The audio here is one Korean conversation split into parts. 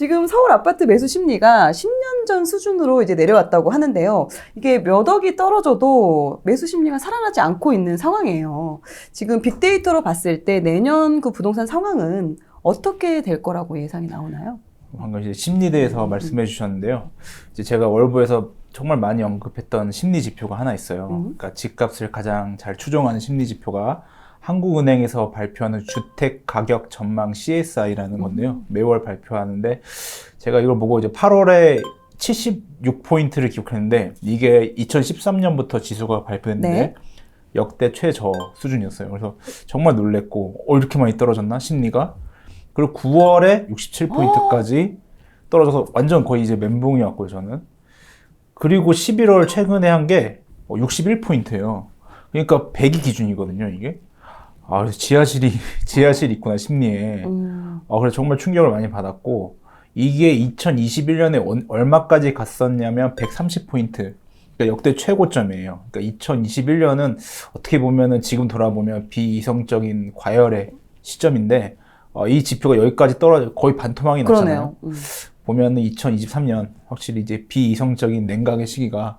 지금 서울 아파트 매수 심리가 10년 전 수준으로 이제 내려왔다고 하는데요. 이게 몇 억이 떨어져도 매수 심리가 살아나지 않고 있는 상황이에요. 지금 빅데이터로 봤을 때 내년 그 부동산 상황은 어떻게 될 거라고 예상이 나오나요? 방금 이제 심리에 대해서 말씀해 주셨는데요. 이제 제가 월부에서 정말 많이 언급했던 심리 지표가 하나 있어요. 음. 그러니까 집값을 가장 잘 추종하는 심리 지표가 한국은행에서 발표하는 주택 가격 전망 CSI라는 건데요. 매월 발표하는데 제가 이걸 보고 이제 8월에 76포인트를 기록했는데 이게 2013년부터 지수가 발표했는데 네. 역대 최저 수준이었어요. 그래서 정말 놀랬고 어 이렇게 많이 떨어졌나 심리가 그리고 9월에 67포인트까지 떨어져서 완전 거의 이제 멘붕이었고요 저는 그리고 11월 최근에 한 게 61포인트예요. 그러니까 100이 기준이거든요 이게. 아 지하실이 지하실 있구나 심리에. 음, 아 그래서 정말 충격을 많이 받았고 이게 2021년에 얼마까지 갔었냐면 130포인트. 그러니까 역대 최고점이에요. 그러니까 2021년은 어떻게 보면은 지금 돌아보면 비이성적인 과열의 시점인데 어, 이 지표가 여기까지 떨어져 거의 반토막이 났잖아요. 음. 보면은 2023년 확실히 이제 비이성적인 냉각의 시기가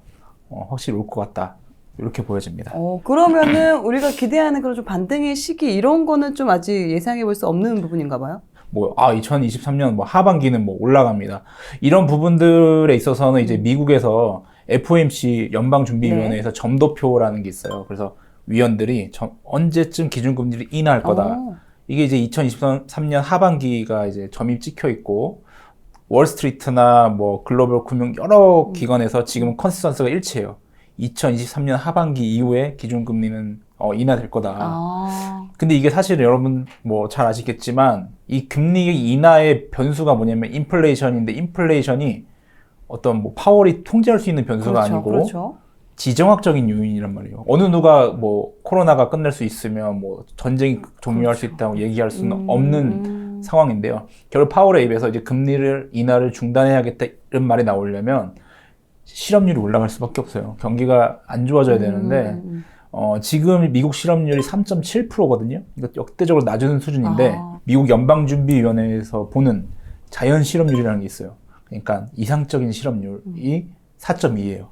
어, 확실히 올 것 같다. 이렇게 보여집니다. 어, 그러면은 우리가 기대하는 그런 좀 반등의 시기 이런 거는 좀 아직 예상해 볼 수 없는 부분인가 봐요. 뭐, 아, 2023년 뭐 하반기는 뭐 올라갑니다. 이런 부분들에 있어서는 이제 미국에서 FOMC 연방준비위원회에서 점도표라는 게 있어요. 그래서 위원들이 점- 언제쯤 기준금리를 인하할 거다. 어. 이게 이제 2023년 하반기가 이제 점이 찍혀 있고 월스트리트나 뭐 글로벌 금융 여러 기관에서 지금 컨센서스가 일치해요. 2023년 하반기 이후에 기준금리는 어, 인하될 거다. 아, 근데 이게 사실 여러분 뭐 잘 아시겠지만 이 금리 인하의 변수가 뭐냐면 인플레이션인데 인플레이션이 어떤 뭐 파월이 통제할 수 있는 변수가 그렇죠, 아니고 그렇죠. 지정학적인 요인이란 말이에요. 어느 누가 뭐 코로나가 끝날 수 있으면 뭐 전쟁이 종료할 수 있다고 얘기할 수는 음, 없는 음. 상황인데요. 결국 파월에 입에서 이제 금리를 인하를 중단해야겠다 이런 말이 나오려면 실업률이 올라갈 수밖에 없어요. 경기가 안 좋아져야 되는데 음, 어, 지금 미국 실업률이 3.7%거든요. 이거 역대적으로 낮은 수준인데 아. 미국 연방준비위원회에서 보는 자연 실업률이라는 게 있어요. 그러니까 이상적인 실업률이 4.2예요.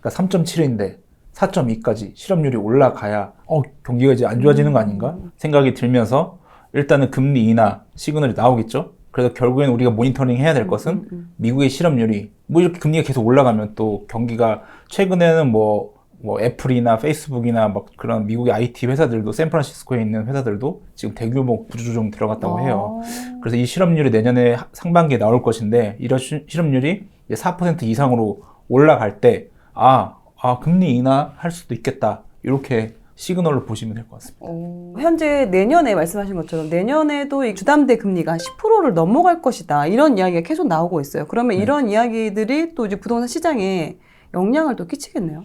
그러니까 3.7인데 4.2까지 실업률이 올라가야 어, 경기가 이제 안 좋아지는 거 아닌가 생각이 들면서 일단은 금리 인하 시그널이 나오겠죠. 그래서 결국엔 우리가 모니터링 해야 될 것은 음, 음. 미국의 실업률이 뭐 이렇게 금리가 계속 올라가면 또 경기가 최근에는 뭐, 뭐 애플이나 페이스북이나 막 그런 미국의 IT 회사들도 샌프란시스코에 있는 회사들도 지금 대규모 구조조정 들어갔다고 해요. 아. 그래서 이 실업률이 내년에 하- 상반기에 나올 것인데 이런 시- 실업률이 이제 4% 이상으로 올라갈 때 아, 아 금리 인하할 수도 있겠다 이렇게 시그널로 보시면 될 것 같습니다. 어, 현재 내년에 말씀하신 것처럼 내년에도 이 주담대 금리가 10%를 넘어갈 것이다 이런 이야기가 계속 나오고 있어요. 그러면 네. 이런 이야기들이 또 이제 부동산 시장에 영향을 또 끼치겠네요.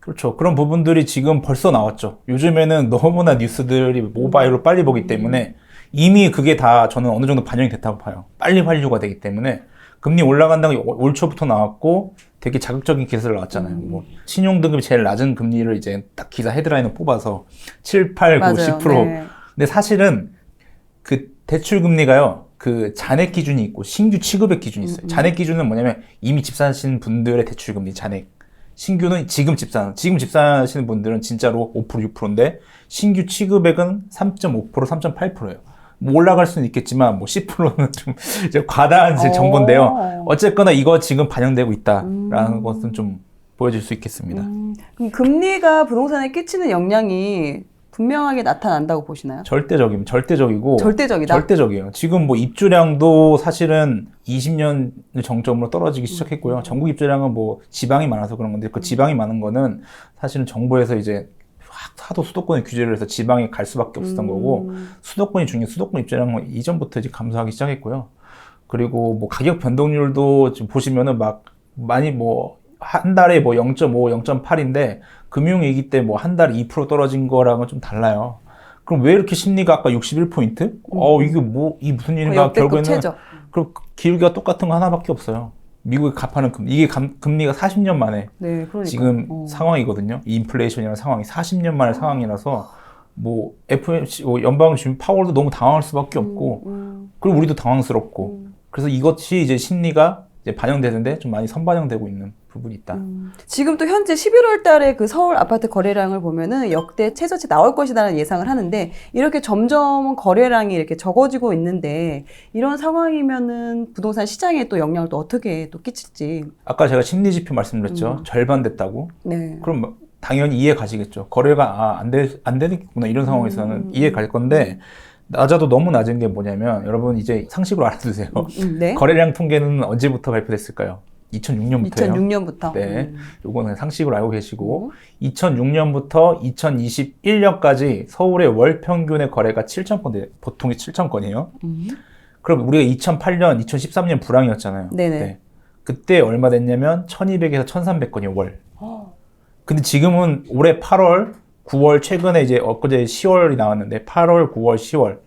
그렇죠. 그런 부분들이 지금 벌써 나왔죠. 요즘에는 너무나 뉴스들이 모바일로 빨리 보기 때문에 이미 그게 다 저는 어느 정도 반영이 됐다고 봐요. 빨리 환류가 되기 때문에 금리 올라간다는 게올 초부터 나왔고 되게 자극적인 기사를 나왔잖아요. 음. 뭐 신용등급이 제일 낮은 금리를 이제 딱 기사 헤드라인을 뽑아서 7, 8, 9, 10%. 네. 근데 사실은 그 대출 금리가요. 그 잔액 기준이 있고 신규 취급액 기준이 있어요. 음, 음. 잔액 기준은 뭐냐면 이미 집 사신 분들의 대출 금리 잔액. 신규는 지금 집 사, 지금 집 사시는 분들은 진짜로 5% 6%인데 신규 취급액은 3.5% 3.8%예요. 뭐 올라갈 수는 있겠지만 뭐 10%는 좀 이제 과다한 제 정보인데요. 어. 어쨌거나 이거 지금 반영되고 있다라는 음. 것은 좀 보여줄 수 있겠습니다. 음, 그럼 금리가 부동산에 끼치는 영향이 분명하게 나타난다고 보시나요? 절대적이면 절대적이고 절대적이다. 절대적이에요. 지금 뭐 입주량도 사실은 20년 정점으로 떨어지기 시작했고요. 전국 입주량은 뭐 지방이 많아서 그런 건데 그 지방이 많은 거는 사실은 정부에서 이제 확 하도 수도권에 규제를 해서 지방에 갈 수밖에 없었던 거고 음, 수도권이 중요 수도권 입주량은 이전부터 이제 감소하기 시작했고요. 그리고 뭐 가격 변동률도 지금 보시면은 막 많이 뭐 한 달에 뭐 0.5, 0.8인데 금융위기 때 뭐 한 달에 2% 떨어진 거랑은 좀 달라요. 그럼 왜 이렇게 심리가 아까 61포인트? 어, 이게 뭐, 이 무슨 일인가 음. 결국에는 최저. 그럼 기울기가 똑같은 거 하나밖에 없어요. 미국이 갚하는 금, 이게 감- 금리가 40년 만에 네, 그러니까. 지금 어. 상황이거든요. 이 인플레이션이라는 상황이 40년 만의 상황이라서 뭐 FOMC 뭐 연방 준비 파월도 너무 당황할 수밖에 없고 음, 그리고 우리도 당황스럽고 음. 그래서 이것이 이제 심리가 이제 반영되는데 좀 많이 선반영되고 있는 부분이 있다. 음, 지금 또 현재 11월 달에 그 서울 아파트 거래량을 보면은 역대 최저치 나올 것이라는 예상을 하는데 이렇게 점점 거래량이 이렇게 적어지고 있는데 이런 상황이면은 부동산 시장에 또 영향을 또 어떻게 또 끼칠지. 아까 제가 심리 지표 말씀드렸죠. 음. 절반 됐다고. 네. 그럼 뭐 당연히 이해 가시겠죠. 거래가 아, 안, 되, 안 되겠구나 이런 상황에서는 음. 이해 갈 건데 낮아도 너무 낮은 게 뭐냐면 여러분 이제 상식으로 알아두세요. 음, 네. 거래량 통계는 언제부터 발표됐을까요? 2006년부터요. 2006년부터. 네. 요거는 상식으로 알고 계시고 2006년부터 2021년까지 서울의 월 평균의 거래가 7천 건, 돼- 보통이 7천 건이에요. 음. 그럼 우리가 2008년, 2013년 불황이었잖아요. 네네. 그때 얼마 됐냐면 1200에서 1300건이요, 월. 어, 근데 지금은 올해 8월, 9월, 최근에 이제 엊그제 10월이 나왔는데 8월, 9월, 10월.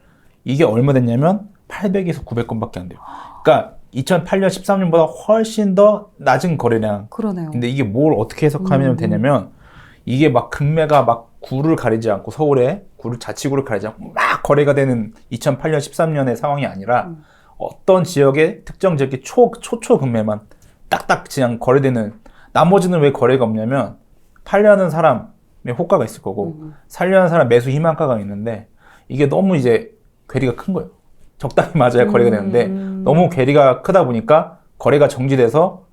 이게 얼마 됐냐면 800에서 900건밖에 안 돼요. 그러니까 2008년, 13년보다 훨씬 더 낮은 거래량. 그러네요. 근데 이게 뭘 어떻게 해석하면 음. 되냐면 이게 막 금매가 막 구를 가리지 않고 서울에 구를 자치구를 가리지 않고 막 거래가 되는 2008년 13년의 상황이 아니라 음. 어떤 지역의 특정 지역의 초 초초 금매만 딱딱 그냥 거래되는 나머지는 왜 거래가 없냐면 팔려는 사람의 호가가 있을 거고 음. 살려는 사람 매수 희망가가 있는데 이게 너무 이제 괴리가 큰 거예요. 적당히 맞아야 거래가 되는데 음. 너무 괴리가 크다 보니까 거래가 정지돼서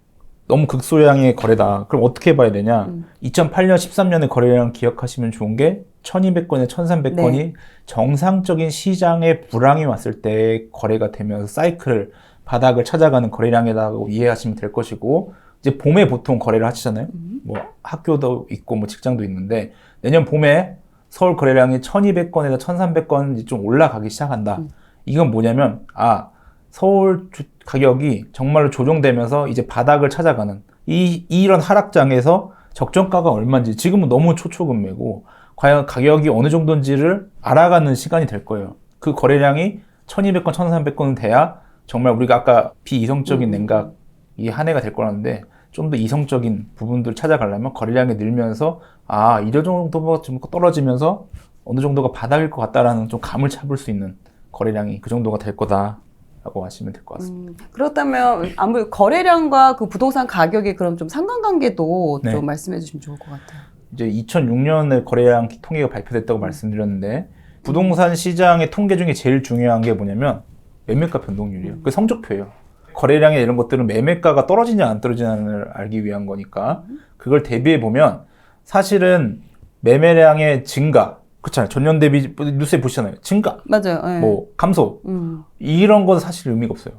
너무 극소량의 거래다. 그럼 어떻게 봐야 되냐? 음. 2008년, 13년의 거래량 기억하시면 좋은 게 1200건에 1300건이 네. 정상적인 시장에 불황이 왔을 때 거래가 되면서 사이클을 바닥을 찾아가는 거래량이라고 이해하시면 될 것이고 이제 봄에 보통 거래를 하시잖아요. 음. 뭐 학교도 있고 뭐 직장도 있는데 내년 봄에 서울 거래량이 1200건에서 1300건 좀 올라가기 시작한다. 음. 이건 뭐냐면 아 서울 주- 가격이 정말로 조정되면서 이제 바닥을 찾아가는 이 이런 하락장에서 적정가가 얼마인지 지금은 너무 초초금매고 과연 가격이 어느 정도인지를 알아가는 시간이 될 거예요. 그 거래량이 1200건, 1300건은 돼야 정말 우리가 아까 비이성적인 음. 냉각이 한 해가 될 거라는데 좀 더 이성적인 부분들을 찾아가려면 거래량이 늘면서 아 이런 정도가 좀 떨어지면서 어느 정도가 바닥일 것 같다라는 좀 감을 잡을 수 있는 거래량이 그 정도가 될 거다 라고 하시면 될 것 같습니다. 음, 그렇다면 아무래도 거래량과 그 부동산 가격의 그럼 좀 상관관계도 네. 좀 말씀해 주시면 좋을 것 같아요. 이제 2006년에 거래량 통계가 발표됐다고 말씀드렸는데 부동산 시장의 통계 중에 제일 중요한 게 뭐냐면 매매가 변동률이에요. 그 성적표예요. 거래량이나 이런 것들은 매매가가 떨어지냐 안 떨어지냐를 알기 위한 거니까 그걸 대비해 보면 사실은 매매량의 증가 그렇잖아요. 전년 대비 뉴스에 보시잖아요. 증가, 맞아요. 예. 뭐 감소 음. 이런 건 사실 의미가 없어요.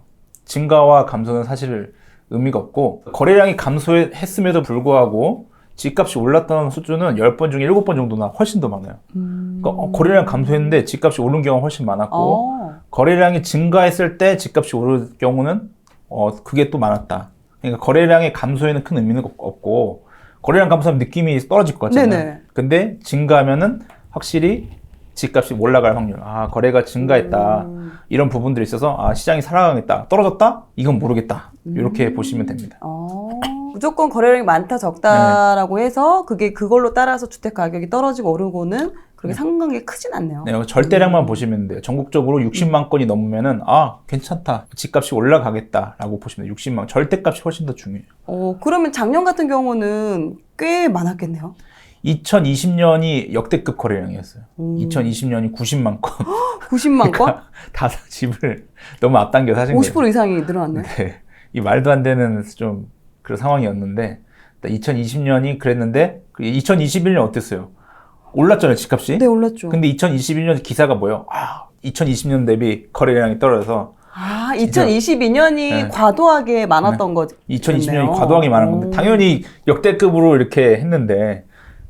증가와 감소는 사실 의미가 없고 거래량이 감소했음에도 불구하고 집값이 올랐던 수준은 10번 중에 7번 정도나 훨씬 더 많아요. 음. 그러니까 어, 거래량 감소했는데 집값이 오른 경우가 훨씬 많았고 어. 거래량이 증가했을 때 집값이 오를 경우는 어 그게 또 많았다. 그러니까 거래량의 감소에는 큰 의미는 없- 없고 거래량 감소하면 느낌이 떨어질 것 같잖아요. 네네. 근데 증가하면은 확실히 집값이 올라갈 확률. 아 거래가 증가했다. 음. 이런 부분들이 있어서 아 시장이 살아가겠다 떨어졌다 이건 모르겠다 이렇게 음. 보시면 됩니다 어. 무조건 거래량이 많다 적다라고 해서 그게 그걸로 따라서 주택 가격이 떨어지고 오르고는 그렇게 상관관계가 크진 않네요. 네, 절대량만 보시면 돼요 전국적으로 60만 건이 넘으면은 아 괜찮다 집값이 올라가겠다라고 보시면 돼요 60만 절대값이 훨씬 더 중요해요 어, 그러면 작년 같은 경우는 꽤 많았겠네요. 2020년이 역대급 거래량이었어요 음. 2020년이 90만 건 90만 건? 다 집을 너무 앞당겨 사신 거예요 50% 이상이 늘어났네. 네. 이 말도 안 되는 좀 그런 상황이었는데 2020년이 그랬는데 2021년 어땠어요? 올랐잖아요 집값이. 네, 올랐죠. 근데 2021년 기사가 뭐예요? 아, 2020년 대비 거래량이 떨어져서 아, 2022년이 네. 과도하게 많았던 거죠. 2020년이 그렇네요. 과도하게 많은 건데 오. 당연히 역대급으로 이렇게 했는데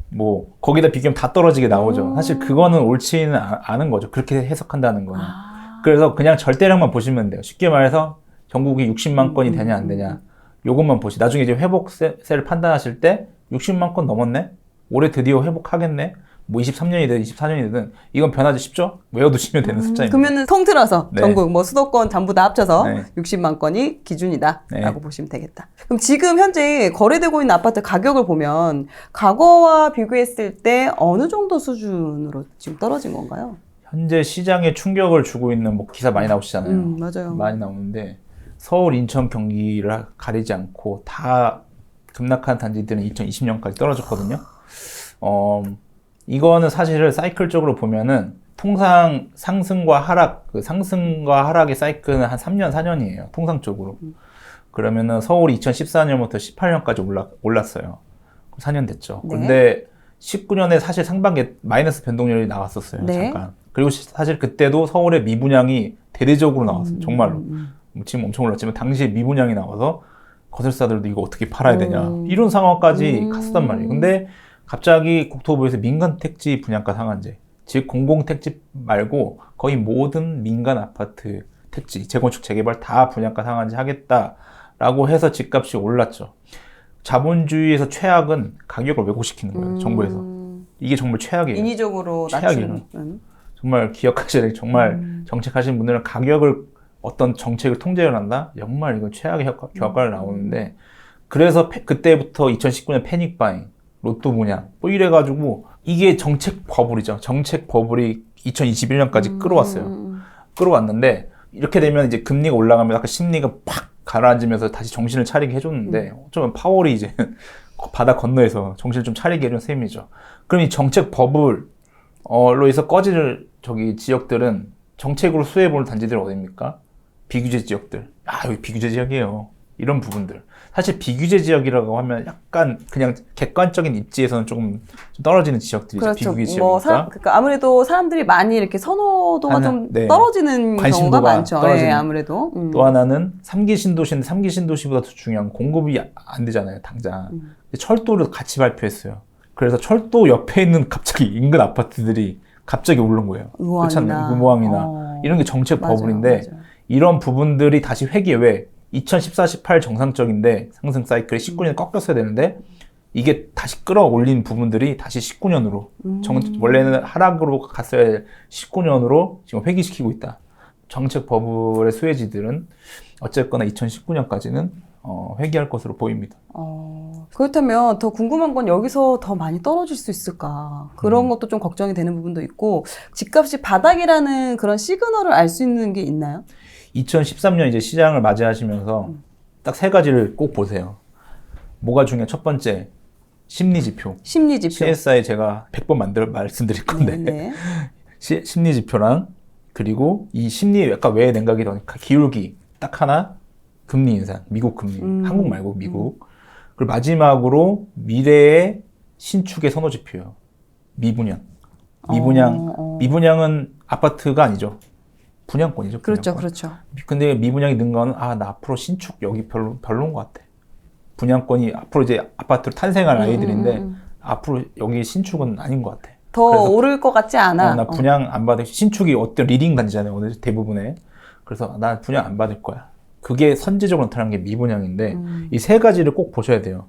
뭐 거기다 비교하면 다 떨어지게 나오죠. 오. 사실 그거는 옳지는 아- 않은 거죠. 그렇게 해석한다는 거는. 아. 그래서 그냥 절대량만 보시면 돼요. 쉽게 말해서 전국이 60만 건이 음, 되냐 안 음, 되냐. 요것만 보시. 나중에 이제 회복세를 판단하실 때 60만 건 넘었네. 올해 드디어 회복하겠네. 뭐 23년이든 24년이든 이건 변하지 쉽죠? 외워두시면 되는 숫자입니다. 음, 그러면은 통틀어서 네. 전국 뭐 수도권 전부 다 합쳐서 네. 60만 건이 기준이다라고 네. 보시면 되겠다. 그럼 지금 현재 거래되고 있는 아파트 가격을 보면 과거와 비교했을 때 어느 정도 수준으로 지금 떨어진 건가요? 현재 시장에 충격을 주고 있는 뭐 기사 많이 나오시잖아요. 음, 맞아요. 많이 나오는데 서울, 인천, 경기를 가리지 않고 다 급락한 단지들은 2020년까지 떨어졌거든요. 어, 이거는 사실은 사이클적으로 보면은 통상 상승과 하락, 그 상승과 하락의 사이클은 한 3년, 4년이에요. 통상적으로. 그러면은 서울이 2014년부터 18년까지 올라, 올랐어요. 4년 됐죠. 네. 근데 19년에 사실 상반기에 마이너스 변동률이 나왔었어요. 네. 잠깐. 그리고 시- 사실 그때도 서울의 미분양이 대대적으로 나왔어요. 정말로. 음, 뭐 지금 엄청 올랐지만 당시에 미분양이 나와서 거설사들도 이거 어떻게 팔아야 되냐 음. 이런 상황까지 음. 갔었단 말이에요. 근데 갑자기 국토부에서 민간 택지 분양가 상한제, 즉 공공 택지 말고 거의 모든 민간 아파트 택지 재건축 재개발 다 분양가 상한제 하겠다라고 해서 집값이 올랐죠. 자본주의에서 최악은 가격을 왜곡시키는 거예요. 정부에서 음, 이게 정말 최악이에요. 인위적으로 최악이에요. 낮추는. 정말 돼요. 정말 음. 정책하시는 분들은 가격을 어떤 정책을 통제를 한다? 정말 이건 최악의 효과, 결과를 음. 나오는데 그래서 패- 그때부터 2019년 패닉 바잉, 로또 분양 뭐 이래가지고 이게 정책 버블이죠. 정책 버블이 2021년까지 끌어왔어요. 음, 끌어왔는데 이렇게 되면 이제 금리가 올라가면 아까 심리가 팍 가라앉으면서 다시 정신을 차리게 해줬는데 음. 어쩌면 파월이 이제 바다 건너에서 정신을 좀 차리게 해준 셈이죠. 그럼 이 정책 버블로 해서 꺼질 저기 지역들은 정책으로 수혜보는 단지들은 어딥니까? 비규제 지역들. 아 여기 비규제 지역이에요. 이런 부분들. 사실 비규제 지역이라고 하면 약간 그냥 객관적인 입지에서는 조금 좀 떨어지는 지역들이죠. 그렇죠. 비규제 뭐 지역이니까. 사, 그러니까 아무래도 사람들이 많이 이렇게 선호도가 하나, 좀 네. 떨어지는 경우가 많죠. 떨어지는. 예, 아무래도. 음. 또 하나는 3기 신도시인데 3기 신도시보다 더 중요한 공급이 안 되잖아요, 당장. 음. 철도를 같이 발표했어요. 그래서 철도 옆에 있는 갑자기 인근 아파트들이 갑자기 오른 거예요. 의왕이나 않나요? 의왕이나 어. 이런 게 정책 맞아요, 버블인데 맞아요. 이런 부분들이 다시 회귀 왜 2014, 18 정상적인데 상승 사이클이 19년에 꺾였어야 되는데 이게 다시 끌어올린 부분들이 다시 19년으로 음. 정, 원래는 하락으로 갔어야 할 19년으로 지금 회귀시키고 있다. 정책 버블의 수혜지들은 어쨌거나 2019년까지는 어, 회귀할 것으로 보입니다. 어, 그렇다면 더 궁금한 건 여기서 더 많이 떨어질 수 있을까? 그런 음. 것도 좀 걱정이 되는 부분도 있고, 집값이 바닥이라는 그런 시그널을 알 수 있는 게 있나요? 2013년 이제 시장을 맞이하시면서 딱 세 가지를 꼭 보세요. 뭐가 중요해? 첫 번째 심리 지표. 심리 지표. CSI 제가 100번 만들 말씀드릴 건데 네, 네. 시- 심리 지표랑 그리고 이 심리 아까 왜 냉각이 더 기울기 딱 하나 금리 인상 미국 금리 음. 한국 말고 미국 그리고 마지막으로 미래의 신축의 선호 지표요 미분양 미분양 어, 어. 미분양은 아파트가 아니죠 분양권이죠 그렇죠, 분양권. 그렇죠. 근데 미분양이 는 거는 아 나 앞으로 신축 여기 별로 별로인 것 같아 분양권이 앞으로 이제 아파트로 탄생할 아이들인데 음, 음, 음. 앞으로 여기 신축은 아닌 것 같아 더 오를 것 같지 않아. 어, 나 어. 분양 안 받을 신축이 어떤 리딩 단지잖아요 오늘 대부분에 그래서 나 분양 안 받을 거야 그게 선제적으로 나타난 게 미분양인데 음. 이세 가지를 꼭 보셔야 돼요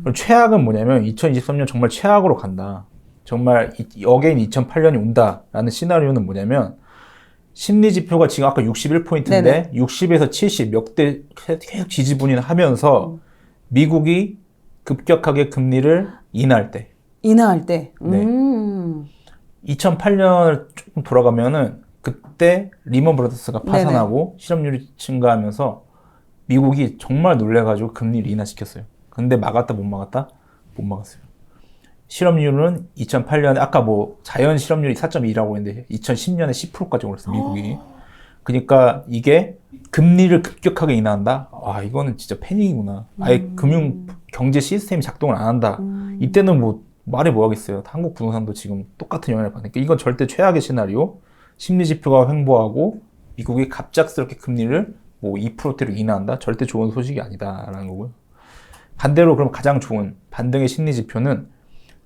그럼 최악은 뭐냐면 2023년 정말 최악으로 간다 정말 이- 어게인 2008년이 온다라는 시나리오는 뭐냐면 심리 지표가 지금 아까 61포인트인데 네네. 60에서 70 역대 계속 지지분이 하면서 음. 미국이 급격하게 금리를 인하할 때 인하할 때. 네. 음. 2008년을 조금 돌아가면은 그때 리먼 브라더스가 파산하고 실업률이 증가하면서 미국이 정말 놀래가지고 금리를 인하시켰어요. 근데 막았다 못 막았다? 못 막았어요. 실업률은 2008년에 아까 뭐 자연 실업률이 4.2라고 했는데 2010년에 10%까지 올랐어요. 미국이. 그러니까 이게 금리를 급격하게 인하한다. 와 이거는 진짜 패닉이구나. 아예 금융 경제 시스템이 작동을 안 한다. 음. 이때는 뭐 말이 뭐하겠어요. 한국 부동산도 지금 똑같은 영향을 받으니까 이건 절대 최악의 시나리오. 심리 지표가 횡보하고 미국이 갑작스럽게 금리를 뭐 2%대로 인하한다. 절대 좋은 소식이 아니다라는 거고요. 반대로 그럼 가장 좋은 반등의 심리 지표는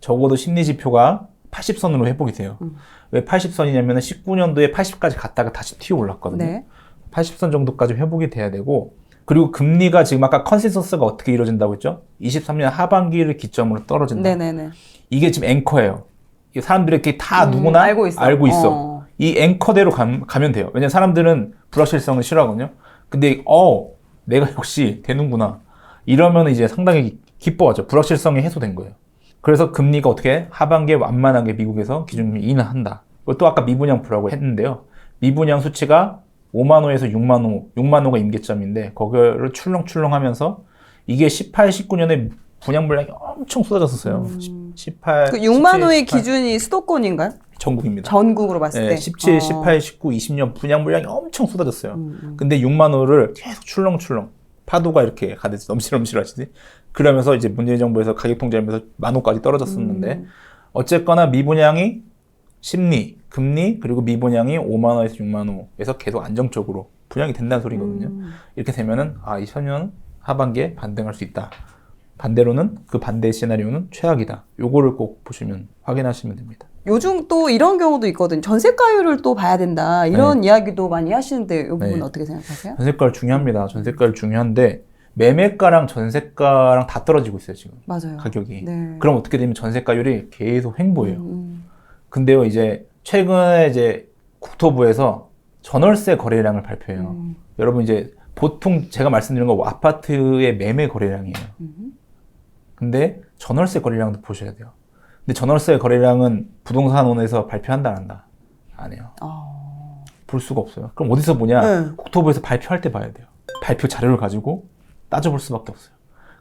적어도 심리 지표가 80선으로 회복이 돼요. 음. 왜 80선이냐면 19년도에 80까지 갔다가 다시 튀어 올랐거든요. 네. 80선 정도까지 회복이 돼야 되고 그리고 금리가 지금 아까 컨센서스가 어떻게 이루어진다고 했죠? 23년 하반기를 기점으로 떨어진다. 네네네. 이게 지금 앵커예요. 사람들이 이렇게 다 음, 누구나 알고 있어. 있어. 어. 이 앵커대로 가, 가면 돼요. 왜냐면 사람들은 불확실성을 싫어하거든요. 근데 어 내가 역시 되는구나. 이러면 이제 상당히 기뻐하죠. 불확실성이 해소된 거예요. 그래서 금리가 어떻게 하반기에 완만하게 미국에서 기준금리 인하한다. 또 아까 미분양 보라고 했는데요. 미분양 수치가 5만 호에서 6만 호, 6만 호가 임계점인데 거기를 출렁출렁 하면서 이게 18, 19년에 분양 물량이 엄청 쏟아졌었어요. 18, 그 6만 17, 호의 18 기준이 수도권인가요? 전국입니다. 전국으로 봤을 네, 때. 17, 어. 18, 19, 20년 분양 물량이 엄청 쏟아졌어요. 음, 음. 근데 6만 호를 계속 출렁출렁 파도가 이렇게 가듯이 넘실넘실 하시지. 그러면서 이제 문재인 정부에서 가격 통제하면서 만 호까지 떨어졌었는데 음. 어쨌거나 미분양이 심리, 금리 그리고 미분양이 5만 원에서 6만 원에서 계속 안정적으로 분양이 된다는 소리거든요. 음. 이렇게 되면은 아 2000년 하반기에 반등할 수 있다. 반대로는 그 반대 시나리오는 최악이다. 요거를 꼭 보시면 확인하시면 됩니다. 요즘 또 이런 경우도 있거든. 전세가율을 또 봐야 된다. 이런 이야기도 많이 하시는데 이 부분 네. 어떻게 생각하세요? 전세가율 중요합니다. 전세가율 중요한데 매매가랑 전세가랑 다 떨어지고 있어요 지금 맞아요. 가격이. 네. 그럼 어떻게 되면 전세가율이 계속 횡보해요. 음, 근데요 이제 최근에 이제 국토부에서 전월세 거래량을 발표해요. 음, 여러분 이제 보통 제가 말씀드린 거 아파트의 매매 거래량이에요. 음. 근데 전월세 거래량도 보셔야 돼요. 근데 전월세 거래량은 부동산원에서 발표한다 안 한다? 안 해요. 어. 볼 수가 없어요. 그럼 어디서 보냐? 네. 국토부에서 발표할 때 봐야 돼요. 발표 자료를 가지고 따져볼 수밖에 없어요.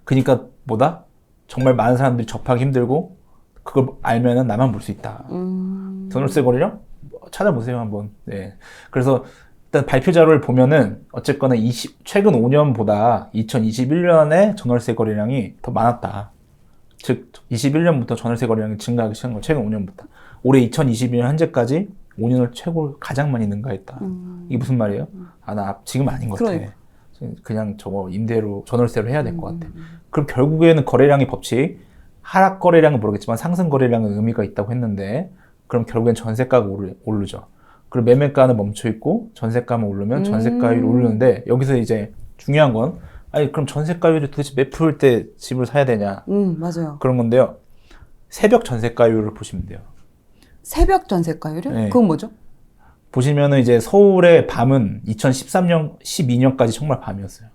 그러니까 뭐다? 정말 많은 사람들이 접하기 힘들고 그걸 알면은 나만 볼 수 있다. 음. 전월세 거래량 뭐 찾아보세요 한번. 네. 그래서 일단 발표 자료를 보면은 어쨌거나 20, 최근 5년보다 2021년에 전월세 거래량이 더 많았다. 즉 21년부터 전월세 거래량이 증가하기 시작한 거 최근 5년부터. 올해 2022년 현재까지 5년을 최고 가장 많이 능가했다. 음. 이게 무슨 말이에요? 아 나 지금 아닌 것 같아. 그러니까. 그냥 저거 임대로 전월세로 해야 될 것 같아. 음. 그럼 결국에는 거래량의 법칙 하락 거래량은 모르겠지만 상승 거래량은 의미가 있다고 했는데 그럼 결국엔 전세가가 오르, 오르죠. 그리고 매매가는 멈춰 있고 전세가만 오르면 전세가율이 음. 오르는데 여기서 이제 중요한 건 아니 그럼 전세가율이 도대체 몇 프로일 때 집을 사야 되냐 음, 맞아요. 그런 건데요. 새벽 전세가율을 보시면 돼요. 새벽 전세가율이요? 네. 그건 뭐죠? 보시면은 이제 서울의 밤은 2013년, 12년까지 정말 밤이었어요.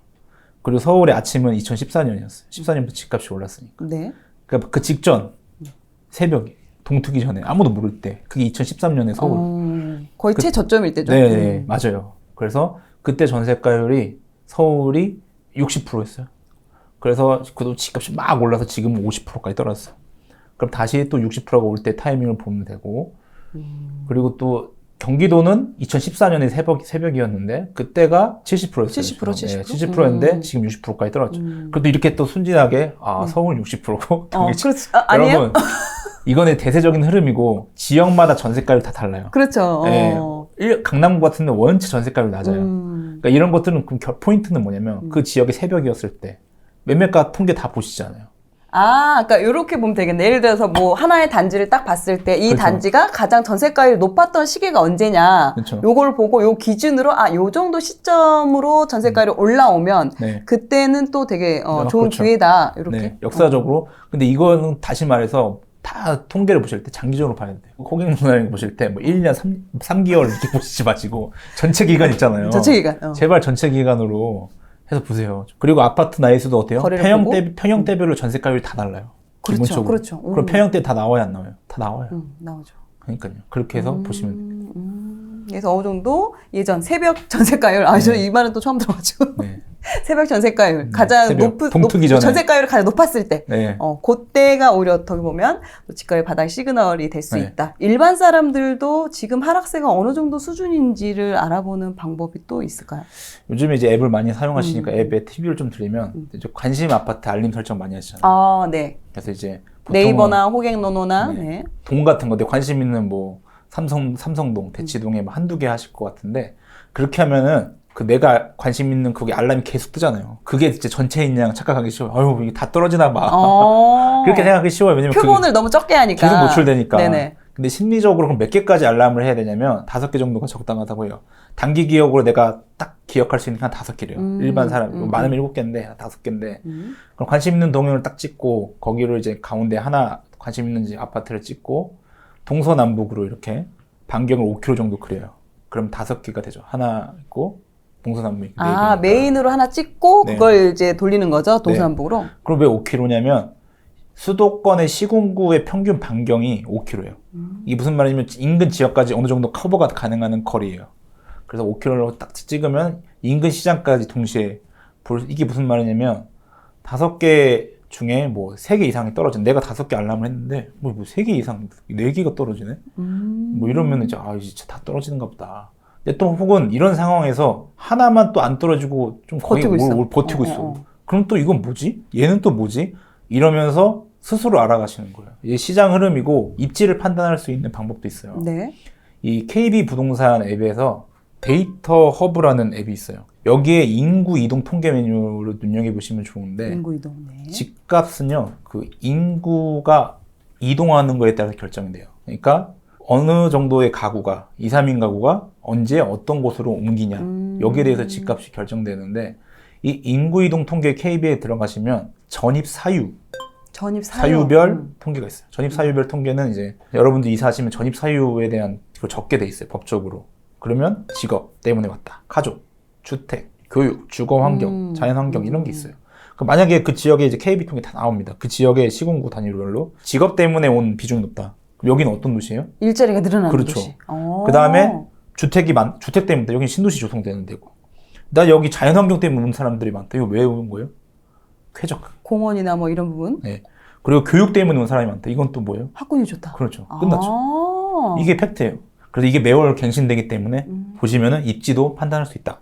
그리고 서울의 아침은 2014년이었어요. 14년부터 집값이 올랐으니까. 네. 그러니까 그 직전 새벽에 동트기 전에 아무도 모를 때 그게 2013년에 서울. 어, 거의 그- 최저점일 때죠. 네, 네, 음. 맞아요. 그래서 그때 전세가율이 서울이 60%였어요. 그래서 그도 집값이 막 올라서 지금 50%까지 떨어졌어요. 그럼 다시 또 60%가 올 때 타이밍을 보면 되고 음. 그리고 또 경기도는 2014년에 새벽, 새벽이었는데 그때가 70%였어요. 70%, 70%? 70%였는데 음. 지금 60%까지 떨어졌죠. 음. 그래도 이렇게 또 순진하게 아 네. 서울 60%고 어, 그렇지. 아? 여러분 이거는 대세적인 흐름이고 지역마다 전세가율 다 달라요. 그렇죠. 네. 어. 일- 강남구 같은 데는 원체 전세가율 낮아요. 음. 그러니까 이런 것들은 그럼 결- 포인트는 뭐냐면 음. 그 지역의 새벽이었을 때 매매가 통계 다 보시잖아요. 아, 그러니까 이렇게 보면 되겠네. 예를 들어서 뭐 하나의 단지를 딱 봤을 때 이 그렇죠. 단지가 가장 전세가율이 높았던 시기가 언제냐. 그렇죠. 요걸 보고 요 기준으로 아, 요 정도 시점으로 전세가율이 올라오면 네. 그때는 또 되게 어, 아, 좋은 그렇죠. 기회다. 이렇게. 네, 역사적으로. 근데 이거는 다시 말해서 다 통계를 보실 때 장기적으로 봐야 돼요. 호갱 문화를 보실 때 뭐 1년 3, 삼개월 이렇게 보시지 마시고 전체 기간 있잖아요. 어. 전체 기간. 어. 제발 전체 기간으로 해서 보세요. 그리고 아파트 나이수도 어때요? 평형? 대 평형 대별로 전세가율이 다 달라요. 그렇죠. 기본적으로. 그렇죠. 음. 그럼 평형 대다 나와요, 안 나와요? 다 나와요. 음, 나오죠. 그러니까요. 그렇게 해서 음, 보시면 돼요. 음. 그래서 어느 정도 예전 새벽 전세가율 아, 저 네. 이 말은 또 처음 들어가지고 네. 새벽 전세가율 음, 가장 새벽, 높은 동트기 전에. 전세가율이 가장 높았을 때 네. 어, 그때가 오히려 어떻게 보면 또 집가의 바닥 시그널이 될 수 네. 있다. 일반 사람들도 지금 하락세가 어느 정도 수준인지를 알아보는 방법이 또 있을까요? 요즘에 이제 앱을 많이 사용하시니까 음. 앱에 TV를 좀 드리면 음. 이제 관심 아파트 알림 설정 많이 하시잖아요. 아, 네. 그래서 이제 네이버나 호갱노노나 네. 네. 동 같은 건데 관심 있는 뭐 삼성 삼성동 대치동에 뭐 한두 개 하실 것 같은데 그렇게 하면은 그 내가 관심 있는 그게 알람이 계속 뜨잖아요. 그게 진짜 전체인 양 착각하기 쉬워요. 아유 이게 다 떨어지나 봐. 어. 그렇게 생각하기 쉬워요. 왜냐면 표본을 너무 적게 하니까 계속 노출되니까. 네네. 근데 심리적으로 그럼 몇 개까지 알람을 해야 되냐면 다섯 개 정도가 적당하다고 해요. 단기 기억으로 내가 딱 기억할 수 있는 게 한 다섯 개래요. 음, 일반 사람 음, 많으면 일곱 개인데 한 다섯 개인데 음. 그럼 관심 있는 동영을 딱 찍고 거기를 이제 가운데 하나 관심 있는 집 아파트를 찍고 동서남북으로 이렇게 반경을 5km 정도 그려요. 그럼 다섯 개가 되죠. 하나 있고 동서남북 네 아. 메인으로 하나 찍고 네. 그걸 이제 돌리는 거죠 동서남북으로. 그럼 왜 5km냐면 수도권의 시군구의 평균 반경이 5km예요. 음. 이게 무슨 말이냐면 인근 지역까지 어느 정도 커버가 가능한 거리예요. 그래서 5km로 딱 찍으면 인근 시장까지 동시에 볼 수- 이게 무슨 말이냐면 다섯 개 중에 뭐 세 개 이상이 떨어진 내가 다섯 개 알람을 했는데 뭐세 개 이상 네 개가 떨어지네 음. 뭐 이러면 이제 아 이제 다 떨어지는가 보다. 또 혹은 이런 상황에서 하나만 또 안 떨어지고 좀 거의 버티고 있어. 올- 올- 버티고 어, 있어. 어, 어. 그럼 또 이건 뭐지? 얘는 또 뭐지? 이러면서 스스로 알아가시는 거예요. 이게 시장 흐름이고 입지를 판단할 수 있는 방법도 있어요. 네. 이 KB 부동산 앱에서 데이터 허브라는 앱이 있어요. 여기에 인구 이동 통계 메뉴를 눈여겨 보시면 좋은데 인구 이동. 네. 집값은요, 그 인구가 이동하는 거에 따라서 결정이 돼요. 그러니까 어느 정도의 가구가, 2, 3인 가구가 언제 어떤 곳으로 옮기냐. 음. 여기에 대해서 집값이 결정되는데 이 인구 이동 통계 KB에 들어가시면 전입 사유, 전입 사유. 사유 별 음. 통계가 있어요. 전입 사유별 통계는 이제 여러분들 이사하시면 전입 사유에 대한 그걸 적게 돼 있어요. 법적으로. 그러면 직업 때문에 왔다. 가족, 주택, 교육, 주거 환경, 음. 자연 환경 이런 게 음. 있어요. 그 만약에 그 지역에 이제 KB 통계 다 나옵니다. 그 지역의 시군구 단위별로 직업 때문에 온 비중이 높다. 여기는 어떤 도시예요? 일자리가 늘어나는 그렇죠. 도시. 어. 그다음에 주택이 많, 주택 때문에 여기 신도시 조성되는 데고. 나 여기 자연 환경 때문에 온 사람들이 많다. 이거 왜 온 거예요? 쾌적. 공원이나 뭐 이런 부분 네. 그리고 교육 때문에 온 사람이 많다. 이건 또 뭐예요? 학군이 좋다. 그렇죠. 끝났죠. 아. 이게 팩트예요. 그래서 이게 매월 갱신되기 때문에 음. 보시면은 입지도 판단할 수 있다.